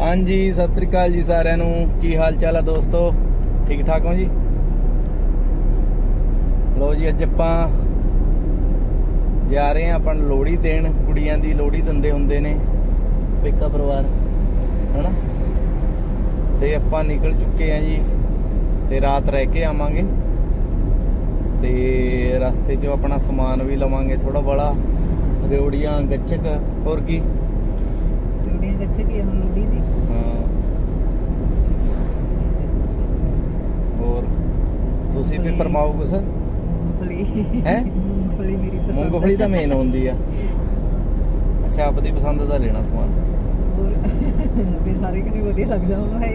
ਹਾਂਜੀ, ਸਤਿ ਸ੍ਰੀ ਅਕਾਲ ਜੀ ਸਾਰਿਆਂ ਨੂੰ। ਕੀ ਹਾਲ ਚਾਲ ਹੈ ਦੋਸਤੋ? ਠੀਕ ਠਾਕ ਹੋ ਜੀ? ਲੋ ਜੀ, ਅੱਜ ਆਪਾਂ ਜਾ ਰਹੇ ਹਾਂ ਆਪਾਂ ਲੋਹੜੀ ਦੇਣ। ਕੁੜੀਆਂ ਦੀ ਲੋਹੜੀ ਦਿੰਦੇ ਹੁੰਦੇ ਨੇ। ਪੇਕਾ ਪਰਿਵਾਰ, ਹਨਾ? ਤੇ ਆਪਾਂ ਨਿਕਲ ਚੁੱਕੇ ਆ ਜੀ ਤੇ ਰਾਤ ਰਹਿ ਕੇ ਆਵਾਂਗੇ। ਤੇ ਰਸਤੇ 'ਚੋਂ ਆਪਣਾ ਸਮਾਨ ਵੀ ਲਵਾਂਗੇ ਥੋੜਾ ਬੜਾ ਰਿਉੜੀਆਂ ਗੱਚਕ, ਹੋਰ ਕੀ? ਜੋੜੀਆਂ ਕੱਚੇ ਕੀ ਹੁਣ ਲੋੜੀ ਦੀ ਹਾਂ ਹੋਰ ਤੁਸੀਂ ਵੀ। ਫਰਮਾਓ ਕੁਛ? ਮੂੰਗਫਲੀ। ਹੈਂ? ਮੂੰਗਫਲੀ ਮੇਰੀ ਪਸੰਦ ਮੂੰਗਫਲੀ ਤਾਂ। ਮੇਨ ਹੁੰਦੀ ਆ। ਅੱਛਾ ਆਪਦੀ ਪਸੰਦ ਦਾ ਲੈਣਾ ਸਮਾਨ। ਹੋਰ? ਵੀ ਹਰ ਇੱਕ ਨੂੰ ਵਧੀਆ ਲੱਗਦਾ ਹੁਣ ਹੈ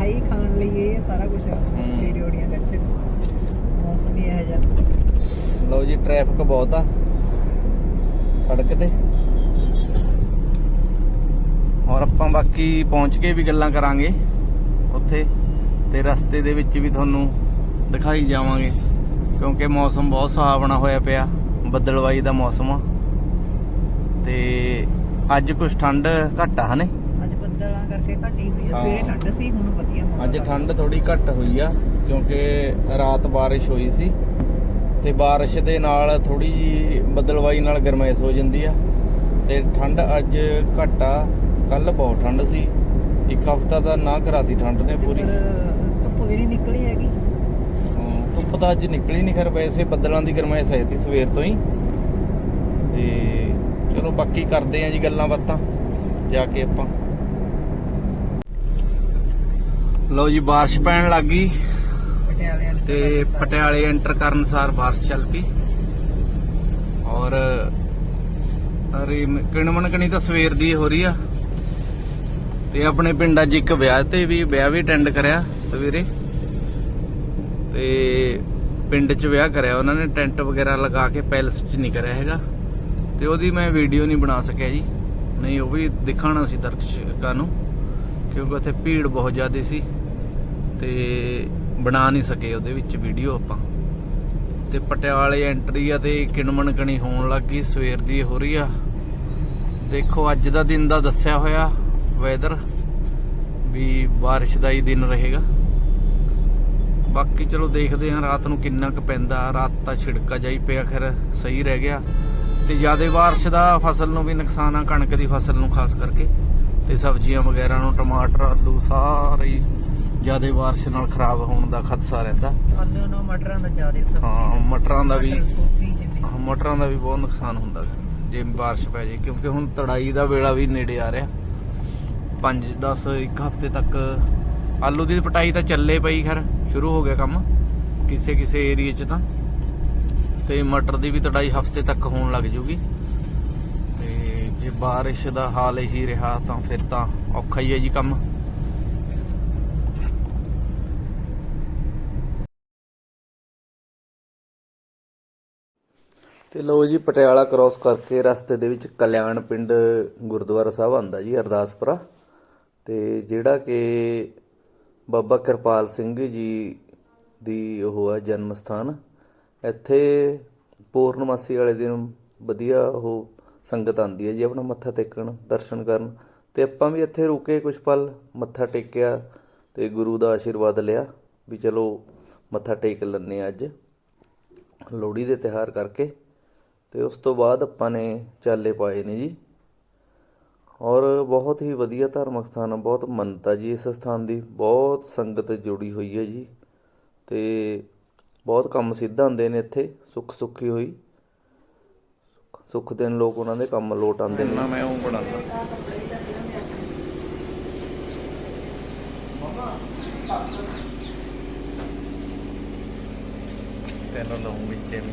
ਹੈ ਹੀ ਖਾਣ ਲਈ ਇਹ ਸਾਰਾ ਕੁਝ ਹੂੰ। ਤੇ ਜੋੜੀਆਂ ਕੱਚੇ ਮੌਸਮ ਹੀ ਇਹ ਜਿਹਾ। ਲਓ ਜੀ ਟ੍ਰੈਫਿਕ ਬਹੁਤ ਆ। ਸੜਕ ਤੇ। ਔਰ ਆਪਾਂ ਬਾਕੀ ਪਹੁੰਚ ਕੇ ਵੀ ਗੱਲਾਂ ਕਰਾਂਗੇ। ਉੱਥੇ ਤੇ ਰਸਤੇ ਦੇ ਵਿੱਚ ਵੀ ਤੁਹਾਨੂੰ ਦਿਖਾਈ ਜਾਵਾਂਗੇ ਕਿਉਂਕਿ ਮੌਸਮ ਬਹੁਤ ਸੁਹਾਵਣਾ ਹੋਇਆ ਪਿਆ ਬੱਦਲਵਾਈ ਦਾ ਮੌਸਮ ਆ ਤੇ ਅੱਜ ਕੁਝ ਠੰਡ ਘੱਟ ਆ ਹਨੇ ਅੱਜ ਬੱਦਲਾਂ ਕਰਕੇ ਘਟੀ ਹੋਈ ਹਾਂ। ਸਵੇਰੇ ਠੰਡ ਸੀ ਹੁਣ ਵਧੀਆ ਮੌਸਮ ਅੱਜ ਆ। ਠੰਡ ਥੋੜੀ ਘੱਟ ਹੋਈ ਆ ਕਿਉਂਕਿ ਰਾਤ ਬਾਰਿਸ਼ ਹੋਈ ਸੀ ਤੇ ਬਾਰਿਸ਼ ਦੇ ਨਾਲ ਥੋੜੀ ਜੀ ਬੱਦਲਵਾਈ ਨਾਲ ਗਰਮੈਸ਼ ਹੋ ਜਾਂਦੀ ਆ ਤੇ ਠੰਡ ਅੱਜ ਘੱਟ ਆ ਕੱਲ ਬਹੁਤ ਠੰਡ ਸੀ ਇੱਕ ਹਫਤਾ ਦਾ ਨਾ ਕਰਾਤੀ ਠੰਡ ਨੇ ਪੂਰੀ ਪਰ ਧੁੱਪ ਵੀ ਨਹੀਂ ਨਿਕਲੀ ਹੈਗੀ ਧੁੱਪ ਤਾਂ ਅੱਜ ਨਿਕਲੀ ਨਹੀਂ ਖਰ, ਵੈਸੇ ਬੱਦਲਾਂ ਦੀ ਗਰਮਾਇਸ ਆਈ ਤੀ ਸਵੇਰ ਤੋਂ ਹੀ। ਤੇ ਚਲੋ ਬਾਕੀ ਕਰਦੇ ਆ ਜੀ ਗੱਲਾਂ ਬਾਤਾਂ, ਜਾ ਕੇ ਆਪਾਂ। ਲਓ ਜੀ, ਬਾਰਿਸ਼ ਪੈਣ ਲੱਗ ਗਈ। ਤੇ ਪਟਿਆਲੇ ਐਂਟਰ ਕਰਨ ਸਾਰ ਬਾਰਿਸ਼ ਚੱਲ ਪਈ। ਔਰ ਅਰੇ ਕਿਣਮਣ ਕਣੀ ਤਾਂ ਸਵੇਰ ਦੀ ਹੋ ਰਹੀ ਆ। ਤੇ ਆਪਣੇ ਪਿੰਡ ਅੱਜ ਇੱਕ ਵਿਆਹ ਤੇ ਵੀ, ਵਿਆਹ ਵੀ ਅਟੈਂਡ ਕਰਿਆ ਸਵੇਰੇ। ਤੇ ਪਿੰਡ 'ਚ ਵਿਆਹ ਕਰਿਆ ਉਹਨਾਂ ਨੇ, ਟੈਂਟ ਵਗੈਰਾ ਲਗਾ ਕੇ ਪੈਲਸ 'ਚ ਨਹੀਂ ਕਰਿਆ ਹੈਗਾ। ਤੇ ਉਹਦੀ ਮੈਂ ਵੀਡੀਓ ਨਹੀਂ ਬਣਾ ਸਕਿਆ ਜੀ। ਨਹੀਂ, ਉਹ ਵੀ ਦਿਖਾਣਾ ਸੀ ਦਰਸ਼ਕਾਂ ਨੂੰ, ਕਿਉਂਕਿ ਉੱਥੇ ਭੀੜ ਬਹੁਤ ਜ਼ਿਆਦਾ ਸੀ ਤੇ ਬਣਾ ਨਹੀਂ ਸਕੇ ਉਹਦੇ ਵਿੱਚ ਵੀਡੀਓ ਆਪਾਂ। ਤੇ ਪਟਿਆਲੇ ਐਂਟਰੀ ਆ ਤੇ ਕਿਣਮਣ ਕਣੀ ਹੋਣ ਲੱਗ ਗਈ, ਸਵੇਰ ਦੀ ਹੋ ਰਹੀ ਆ। ਦੇਖੋ, ਅੱਜ ਦਾ ਦਿਨ ਦਾ ਦੱਸਿਆ ਹੋਇਆ ਵੈਦਰ ਵੀ ਬਾਰਿਸ਼ ਦਾ ਹੀ ਦਿਨ ਰਹੇਗਾ। ਬਾਕੀ ਚਲੋ ਦੇਖਦੇ ਹਾਂ ਰਾਤ ਨੂੰ ਕਿੰਨਾ ਕੁ ਪੈਂਦਾ। ਰਾਤ ਤਾਂ ਛਿੜਕਾ ਜਾਈ ਪਿਆ ਖੈਰ ਸਹੀ ਰਹਿ ਗਿਆ। ਤੇ ਜ਼ਿਆਦਾ ਬਾਰਿਸ਼ ਦਾ ਫਸਲ ਨੂੰ ਵੀ ਨੁਕਸਾਨ ਆ ਕਣਕ ਦੀ ਫਸਲ ਨੂੰ ਖਾਸ ਕਰਕੇ। ਤੇ ਸਬਜ਼ੀਆਂ ਵਗੈਰਾ ਨੂੰ ਟਮਾਟਰ ਆਲੂ ਸਾਰੇ ਜ਼ਿਆਦਾ ਬਾਰਿਸ਼ ਨਾਲ ਖਰਾਬ ਹੋਣ ਦਾ ਖਦਸ਼ਾ ਰਹਿੰਦਾ। ਆਲੂ ਨੂੰ ਮਟਰਾਂ ਦਾ ਜ਼ਿਆਦਾ ਸਬਜ਼ੀ ਹਾਂ ਮਟਰਾਂ ਦਾ ਵੀ ਹਾਂ, ਮਟਰਾਂ ਦਾ ਵੀ ਬਹੁਤ ਨੁਕਸਾਨ ਹੁੰਦਾ ਜੇ ਬਾਰਿਸ਼ ਪੈ ਜੇ ਕਿਉਂਕਿ ਹੁਣ ਤੜਾਈ ਦਾ ਵੇਲਾ ਵੀ ਨੇੜੇ ਆ ਰਿਹਾ। 5 10 ਇੱਕ ਹਫ਼ਤੇ ਤੱਕ ਆਲੂ ਦੀ ਪਟਾਈ ਤਾਂ ਚੱਲੇ ਪਈ ਖੈਰ, ਸ਼ੁਰੂ ਹੋ ਗਿਆ ਕੰਮ, ਕਿਸੇ ਕਿਸੇ ਏਰੀਏ 'ਚ ਤਾਂ। ਤੇ ਮਟਰ ਦੀ ਵੀ ਤੜਾਈ ਹਫ਼ਤੇ ਤੱਕ ਹੋਣ ਲੱਗ ਜੂਗੀ। ਤੇ ਜੇ ਬਾਰਿਸ਼ ਦਾ ਹਾਲ ਇਹੀ ਰਿਹਾ ਤਾਂ ਫਿਰ ਤਾਂ ਔਖਾ ਹੀ ਹੈ ਜੀ ਕੰਮ। ਤੇ ਲੋ ਜੀ, ਪਟਿਆਲਾ ਕ੍ਰਾਸ ਕਰਕੇ ਰਸਤੇ ਦੇ ਵਿੱਚ ਕਲਿਆਣ ਪਿੰਡ ਗੁਰਦੁਆਰਾ ਸਾਹਿਬ ਆਂਦਾ ਜੀ, ਅਰਦਾਸਪੁਰਾ। ਤੇ ਜਿਹੜਾ ਕਿ ਬਾਬਾ ਕਿਰਪਾਲ ਸਿੰਘ ਜੀ ਦੀ ਉਹ ਆ ਜਨਮ ਸਥਾਨ। ਇੱਥੇ ਪੂਰਨਮਾਸੀ ਵਾਲੇ ਦਿਨ ਵਧੀਆ ਉਹ ਸੰਗਤ ਆਂਦੀ ਹੈ ਜੀ ਆਪਣਾ ਮੱਥਾ ਟੇਕਣ, ਦਰਸ਼ਨ ਕਰਨ। ਤੇ ਆਪਾਂ ਵੀ ਇੱਥੇ ਰੁਕੇ ਕੁਝ ਪਲ, ਮੱਥਾ ਟੇਕਿਆ ਤੇ ਗੁਰੂ ਦਾ ਆਸ਼ੀਰਵਾਦ ਲਿਆ ਵੀ ਚਲੋ ਮੱਥਾ ਟੇਕ ਲੈਂਦੇ ਹਾਂ ਅੱਜ, ਲੋਹੜੀ ਦੇ ਤਿਹਾਰ ਕਰਕੇ। ਤੇ ਉਸ ਤੋਂ ਬਾਅਦ ਆਪਾਂ ਨੇ ਚਾਲੇ ਪਾਏ ਨੇ ਜੀ। ਬਹੁਤ ਹੀ ਵਧੀਆ ਧਾਰਮਿਕ ਸਥਾਨ ਆ, ਬਹੁਤ ਮੰਨਤਾ ਜੀ ਇਸ ਸਥਾਨ ਦੀ, ਬਹੁਤ ਸੰਗਤ ਜੁੜੀ ਹੋਈ ਹੈ ਜੀ ਤੇ ਬਹੁਤ ਕੰਮ ਸਿੱਧ ਆਉਂਦੇ ਨੇ ਇੱਥੇ, ਸੁੱਖ ਸੁੱਖੀ ਹੋਈ। ਸੁੱਖ ਦਿਨ ਲੋਕ ਉਹਨਾਂ ਦੇ ਕੰਮ ਲੋਟ ਆਉਂਦੇ ਨੇ। ਮੈਂ ਉਹ ਬਣਾਉਂਦਾ। ਤੈਨੂੰ ਲਾਉਂ ਵਿੱਚੇ ਵੀ